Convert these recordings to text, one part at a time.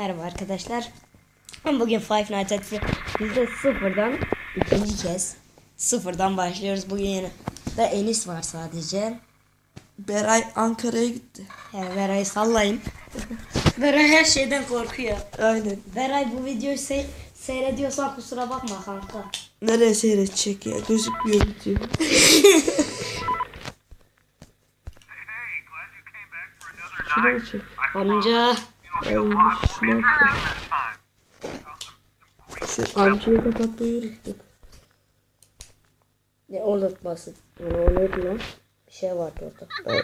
Merhaba arkadaşlar. Bugün Five Nights at Freddy's'de sıfırdan ikinci kez sıfırdan başlıyoruz bugün yine. Ve Enis var sadece. Beray Ankara'ya gitti. Yani Beray sallayın. Beray her şeyden korkuyor. Aynen. Beray bu videoyu se- seyrediyorsan kusura bakma kanka. Nereye seyredecek ya? Gözükmüyor video. Şuna çek. Amca. Ay, şuna bak. Sen amcayı kapatmayı unuttuk. Ne unutmasın. Onu unutma. Bir şey vardı orada. Ay,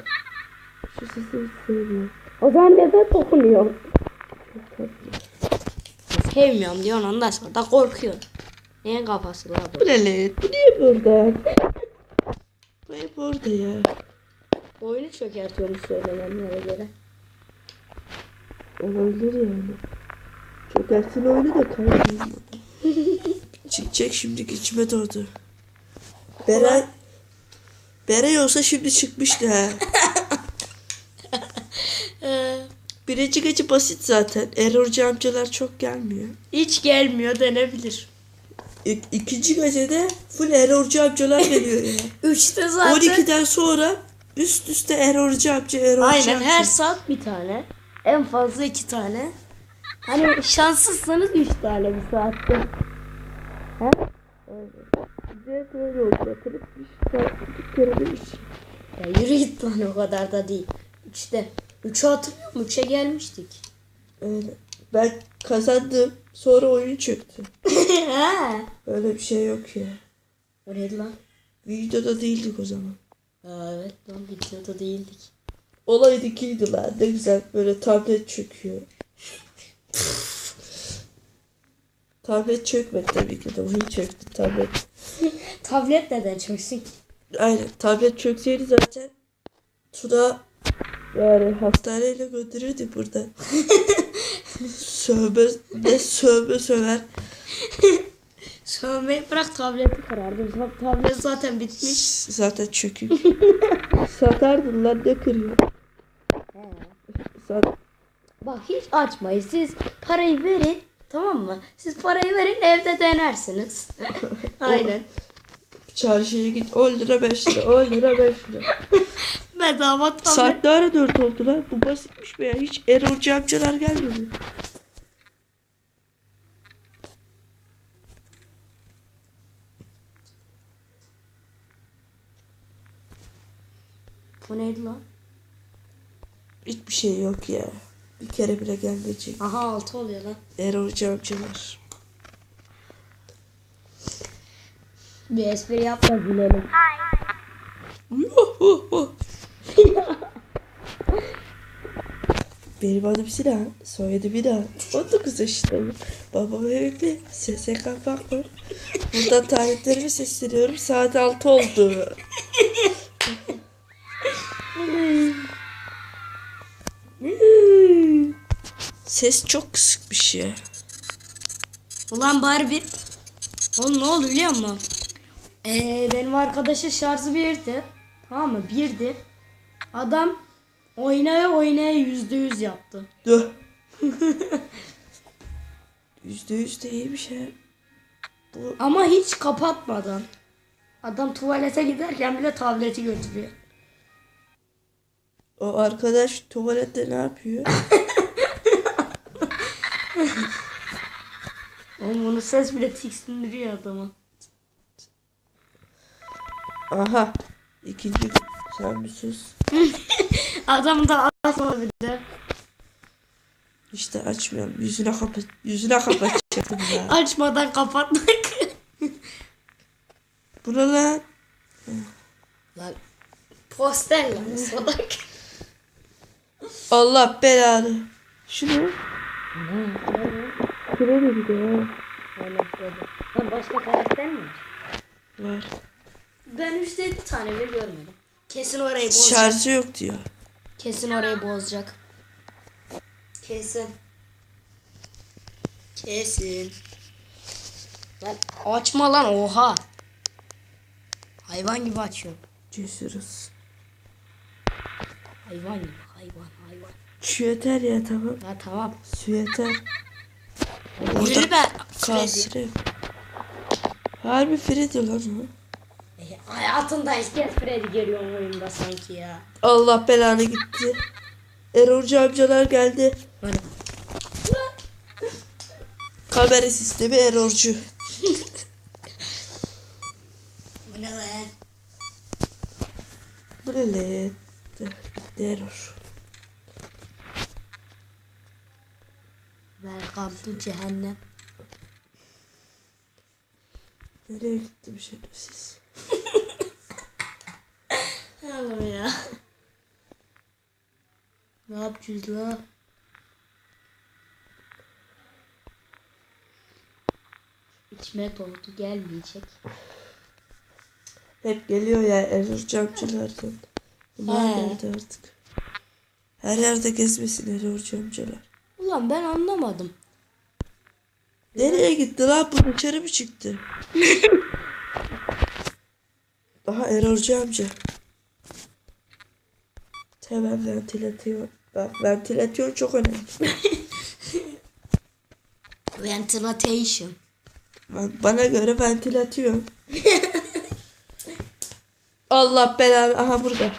Şu sesi hiç sevmiyorum. O zaman neden dokunuyor? Sevmiyorum diyorsun ondan sonra da korkuyorsun. Neyin kafası la bu? Bu ne lan? Bu niye burada? Bu hep orada ya. Oyunu çökertiyormuş söylenenlere göre. Olabilir yani. Çok erken oyunu da kaybettim. Çıkacak şimdi içime doğdu. Beray Beray olsa şimdi çıkmıştı ha. Ee, Birinci gece basit zaten. Errorcu amcalar çok gelmiyor. hiç gelmiyor denebilir. İ- ikinci gecede full errorcu amcalar geliyor ya. Üçte zaten. 12'den sonra üst üste errorcu amca errorcu Aynen amca. her saat bir tane. En fazla iki tane. Hani şanssızsanız üç tane bir saatte. He? Bize böyle olacak. Bir şey- bir kere de şey. Ya yürü git lan o kadar da değil. Üçte. Üçü hatırlıyor musun? Üçe gelmiştik. Öyle. Ben kazandım. Sonra oyun çöktü. ha. Öyle bir şey yok ya. O neydi lan? Videoda değildik o zaman. Aa, evet lan videoda değildik. Olay dikiydi lan. Ne güzel böyle tablet çöküyor. tablet çökmedi tabii ki de. Oyun çöktü tablet. Tablet neden çöksün ki? Aynen. Tablet çökseydi zaten Tuna yani hastaneyle götürürdü burada. sövme, ne sövme söver. Sövmeyi bırak tableti karardı. Tablet zaten bitmiş. Zaten çökük. Satardın lan ne kırıyor. Sat. Bak hiç açmayın. Siz parayı verin. Tamam mı? Siz parayı verin evde denersiniz. Aynen. Çarşıya git 10 lira 5 lira 10 lira 5 lira. Bedava tablet. Saat ne ara 4 oldu lan? Bu basitmiş be ya. Hiç errorcu amcalar gelmedi. Bu neydi lan? Şey yok ya. Bir kere bile gelmeyecek. Aha altı oluyor lan. Errorcu amcalar. Bir espri yap da gülelim. Benim adım Sinan. Soyadım İnan. 19 yaşındayım. Babam evli. SSK bakmıyor. Buradan tarihlerimi sesleniyorum. Saat 6 oldu. Ses çok kısıkmış ya. Ulan bari bir... Oğlum ne oldu biliyor musun? Ee, benim arkadaşın şarjı birdi. Tamam mı? Birdi. Adam oynaya oynaya yüzde yüz yaptı. Dur. Yüzde yüz de iyiymiş ha. Bu Ama hiç kapatmadan. Adam tuvalete giderken bile tableti götürüyor. o arkadaş tuvalette ne yapıyor? Oğlum bunun ses bile tiksindiriyor adamı. Aha. İkinci sen bir sus. Adam da asma bir de. İşte açmıyorum. Yüzüne kapat. Yüzüne kapatacaktım ya. Açmadan kapatmak. Bu ne lan? Lan poster lan salak. Allah belanı. Şunu. Kredi bir de ha. Lan başka karakter mi? var? Var. Ben 3 tane bile görmedim. Kesin orayı bozacak. Şarjı yok diyor. Kesin orayı bozacak. Kesin. Kesin. Lan açma lan oha. Hayvan gibi açıyor. Cesuruz. Hayvan gibi hayvan hayvan. Şu yeter ya tamam. Ha tamam. Su yeter. Yürü. Freddy. Kasırım. Harbi Freddy lan o. E, Hayatında ilk kez Freddy görüyorum oyunda sanki ya. Allah belanı gitti. Erolcu amcalar geldi. Böyle. Kamera sistemi Erolcu. Bu ne lan? Bu ne lan? Gitti cehennem. Nereye gitti bu şerefsiz? Allah'ım ya. Ne yapacağız la? İçime doldu gelmeyecek. Hep geliyor ya Erolcu amcalardan. Bunlar He. geldi artık. Her yerde gezmesin Erolcu amcalar. Ulan ben anlamadım. Nereye gitti lan bu dışarı mı çıktı? Aha Erolcu amca. Hemen ventilasyon. Bak ventilasyon çok önemli. Ventilation. Ba- Bana göre ventilasyon. Allah belanı. Aha burada.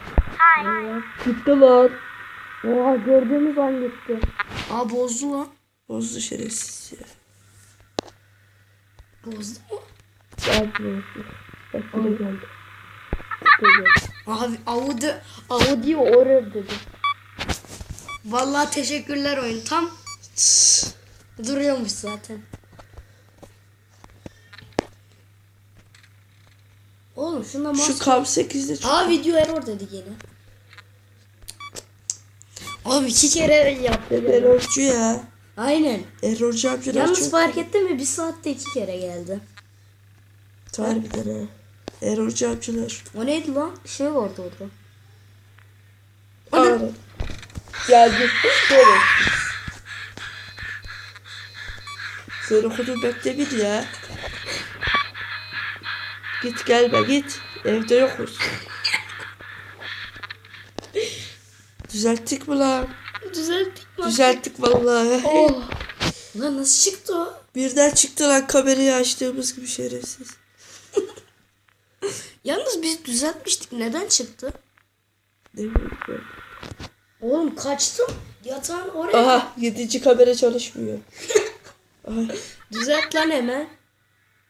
Gitti lan. Oha gördüğümüz an gitti. Aa bozdu lan. Bozdu şerefsiz ya. Bozdu mu? Geldi bozdu. Bak buraya geldi. Abi Audi, Audi oraya dedi. Vallahi teşekkürler oyun. Tam duruyormuş zaten. Oğlum şuna Şu mas... kam 8'de çok... Aa video error dedi yine. Oğlum iki kere yaptı. Erolcu ya. Aynen. Erolcu amcalar Yalnız çok... fark ettin mi? Bir saatte iki kere geldi. Harbiden ha. Erolcu amcalar. O neydi lan? Şey vardı orada. Ana. Geldi. Böyle. Sen okudun bekle bir ya. Git gelme git. Evde yokuz. Düzelttik mi lan? Düzelttik mi? Düzelttik vallahi. Oh. Lan nasıl çıktı o? Birden çıktı lan kamerayı açtığımız gibi şerefsiz. Yalnız biz düzeltmiştik. Neden çıktı? Ne. Oğlum kaçtım. Yatağın oraya. Aha yedinci kamera çalışmıyor. Düzelt lan hemen.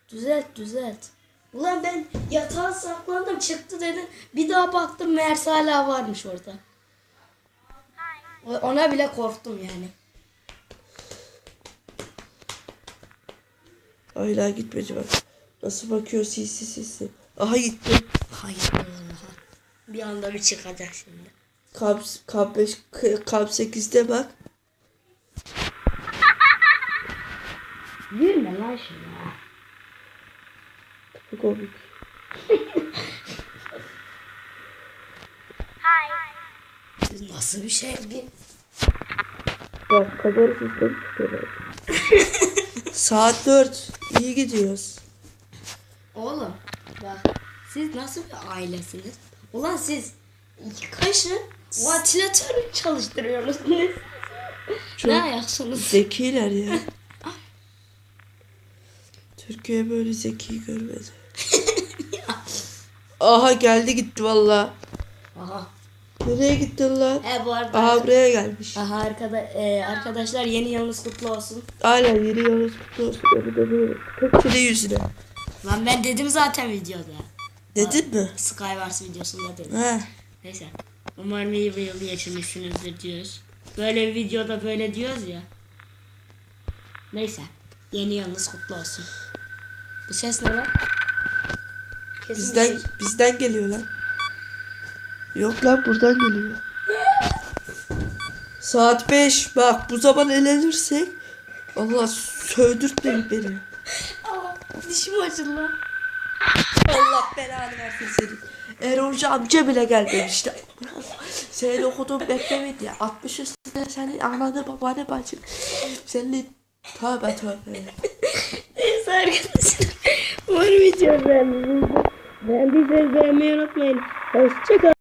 Düzelt düzelt. Ulan ben yatağa saklandım çıktı dedin. Bir daha baktım meğerse hala varmış orada. Ona bile korktum yani. Hala gitmedi bak. Nasıl bakıyor sisi sisi. Aha gitti. Hayır vallahi. Bir anda bir çıkacak şimdi. Kamp, kamp 5, kamp 8'de bak. Gülme lan şimdi. Çok komik. Siz nasıl bir şey bir Bak kamera sistemi çıkıyor. Saat 4. İyi gidiyoruz. Oğlum bak siz nasıl bir ailesiniz? Ulan siz iki kaşı vantilatör çalıştırıyorsunuz. Ne, Çok ne ayaksınız? zekiler ya. Türkiye böyle zeki görmedi. Aha geldi gitti valla. Aha. Nereye gittin lan? E bu arada Aha buraya gelmiş. Aha arkada, e, arkadaşlar yeni yılınız kutlu olsun. Aynen yeni yalnız kutlu olsun. Hepsinin yüzüne. Lan ben dedim zaten videoda. Dedin mi? Skywars videosunda dedim. He. Neyse. Umarım iyi bir yıl geçirmişsinizdir diyoruz. Böyle bir videoda böyle diyoruz ya. Neyse. Yeni yılınız kutlu olsun. Bu ses ne lan? Kesin Bizden şey- bizden geliyor lan. Yok lan buradan geliyor. Saat 5. Bak bu zaman elenirsek Allah sövdürtmeyin beni. Aa, dişim acıdı lan. Allah belanı versin senin. Erolcu amca bile gelmemişti. Senin okuduğun beklemedi ya. 60 üstüne senin ananı babanı bacın. Senin tövbe tövbe. Neyse arkadaşlar. Umarım video beğendiniz. Beğendiyseniz beğenmeyi unutmayın. Hoşçakalın.